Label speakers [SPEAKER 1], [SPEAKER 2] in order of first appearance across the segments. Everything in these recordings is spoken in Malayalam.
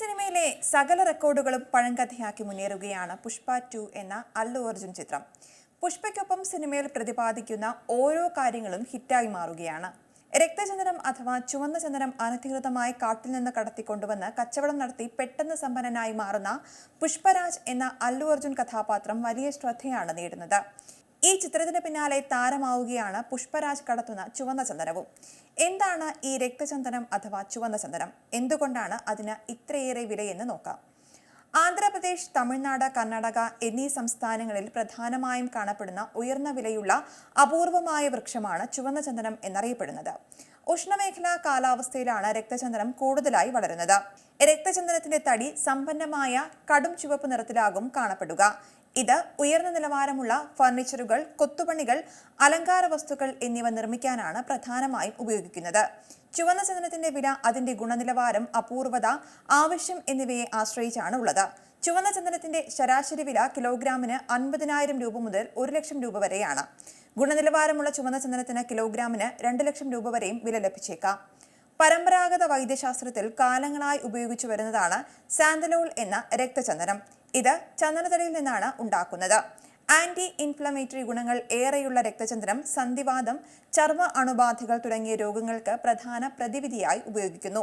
[SPEAKER 1] സിനിമയിലെ സകല റെക്കോർഡുകളും പഴങ്കഥയാക്കി മുന്നേറുകയാണ് പുഷ്പ ടു എന്ന അല്ലു അർജുൻ ചിത്രം. പുഷ്പയ്ക്കൊപ്പം സിനിമയിൽ പ്രതിപാദിക്കുന്ന ഓരോ കാര്യങ്ങളും ഹിറ്റായി മാറുകയാണ്. രക്തചന്ദനം അഥവാ ചുവന്ന ചന്ദനം അനധികൃതമായി കാട്ടിൽ നിന്ന് കടത്തിക്കൊണ്ടുവന്ന് കച്ചവടം നടത്തി പെട്ടെന്ന് സമ്പന്നനായി മാറുന്ന പുഷ്പരാജ് എന്ന അല്ലു അർജുൻ കഥാപാത്രം വലിയ ശ്രദ്ധയാണ് നേടുന്നത്. ഈ ചിത്രത്തിന് പിന്നാലെ താരമാവുകയാണ് പുഷ്പരാജ് കടത്തുന്ന ചുവന്ന ചന്ദനവും. എന്താണ് ഈ രക്തചന്ദനം അഥവാ ചുവന്ന ചന്ദനം? എന്തുകൊണ്ടാണ് അതിന് ഇത്രയേറെ വിലയെന്ന് നോക്കാം. ആന്ധ്രാപ്രദേശ് തമിഴ്നാട് കർണാടക എന്നീ സംസ്ഥാനങ്ങളിൽ പ്രധാനമായും കാണപ്പെടുന്ന ഉയർന്ന വിലയുള്ള അപൂർവമായ വൃക്ഷമാണ് ചുവന്ന ചന്ദനം എന്നറിയപ്പെടുന്നത്. ഉഷ്ണമേഖലാ കാലാവസ്ഥയിലാണ് രക്തചന്ദനം കൂടുതലായി വളരുന്നത്. രക്തചന്ദനത്തിന്റെ തടി സമ്പന്നമായ കടും ചുവപ്പ് നിറത്തിലാകും കാണപ്പെടുക. ഇത് ഉയർന്ന നിലവാരമുള്ള ഫർണിച്ചറുകൾ കൊത്തുപണികൾ അലങ്കാര വസ്തുക്കൾ എന്നിവ നിർമ്മിക്കാനാണ് പ്രധാനമായും ഉപയോഗിക്കുന്നത്. ചുവന്ന ചന്ദനത്തിന്റെ വില അതിന്റെ ഗുണനിലവാരം അപൂർവത ആവശ്യം എന്നിവയെ ആശ്രയിച്ചാണ് ഉള്ളത്. ചുവന്ന ചന്ദനത്തിന്റെ ശരാശരി വില കിലോഗ്രാമിന് അൻപതിനായിരം രൂപ മുതൽ ഒരു ലക്ഷം രൂപ വരെയാണ്. ഗുണനിലവാരമുള്ള ചുവന്ന ചന്ദനത്തിന് കിലോഗ്രാമിന് രണ്ട് ലക്ഷം രൂപ വരെയും വില ലഭിച്ചേക്കാം. പരമ്പരാഗത വൈദ്യശാസ്ത്രത്തിൽ കാലങ്ങളായി ഉപയോഗിച്ചു വരുന്നതാണ് സാന്തലോൾ എന്ന രക്തചന്ദനം. ഇത് ചന്ദനത്തടിയിൽ നിന്നാണ് ഉണ്ടാക്കുന്നത്. ആന്റി ഇൻഫ്ലമേറ്ററി ഗുണങ്ങൾ ഏറെയുള്ള രക്തചന്ദ്രം സന്ധിവാദം ചർമ്മ അണുബാധകൾ തുടങ്ങിയ രോഗങ്ങൾക്ക് പ്രധാന പ്രതിവിധിയായി ഉപയോഗിക്കുന്നു.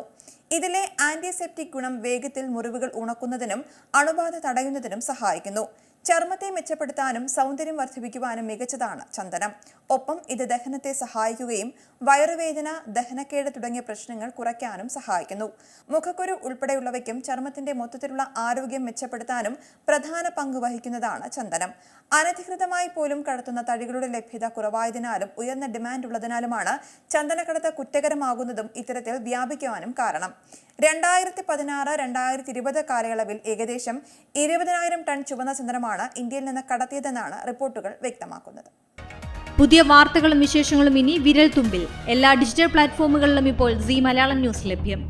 [SPEAKER 1] ഇതിലെ ആന്റിസെപ്റ്റിക് ഗുണം വേഗത്തിൽ മുറിവുകൾ ഉണക്കുന്നതിനും അണുബാധ തടയുന്നതിനും സഹായിക്കുന്നു. ചർമ്മത്തെ മെച്ചപ്പെടുത്താനും സൗന്ദര്യം വർദ്ധിപ്പിക്കുവാനും മികച്ചതാണ് ചന്ദനം. ഒപ്പം ഇത് ദഹനത്തെ സഹായിക്കുകയും വയറുവേദന ദഹനക്കേട് തുടങ്ങിയ പ്രശ്നങ്ങൾ കുറയ്ക്കാനും സഹായിക്കുന്നു. മുഖക്കുരു ഉൾപ്പെടെയുള്ളവയ്ക്കും ചർമ്മത്തിന്റെ മൊത്തത്തിലുള്ള ആരോഗ്യം മെച്ചപ്പെടുത്താനും പ്രധാന പങ്ക് വഹിക്കുന്നതാണ് ചന്ദനം. അനധികൃതമായി പോലും കടത്തുന്ന തടികളുടെ ലഭ്യത കുറവായതിനാലും ഉയർന്ന ഡിമാൻഡ് ഉള്ളതിനാലുമാണ് ചന്ദനക്കടത്ത് കുറ്റകരമാകുന്നതും ഇത്തരത്തിൽ വ്യാപിക്കുവാനും കാരണം. രണ്ടായിരത്തി പതിനാറ് രണ്ടായിരത്തി ഇരുപത് കാലയളവിൽ ഏകദേശം ഇരുപതിനായിരം ടൺ ചുവന്ന ചന്ദ്രമാണ് ഇന്ത്യയിൽ നിന്ന് കടത്തിയതെന്നാണ് റിപ്പോർട്ടുകൾ വ്യക്തമാക്കുന്നത്.
[SPEAKER 2] പുതിയ വാർത്തകളും വിശേഷങ്ങളും ഇനി വിരൽ തുമ്പിൽ എല്ലാ ഡിജിറ്റൽ പ്ലാറ്റ്ഫോമുകളിലും ഇപ്പോൾ സി മലയാളം ന്യൂസ് ലഭ്യം.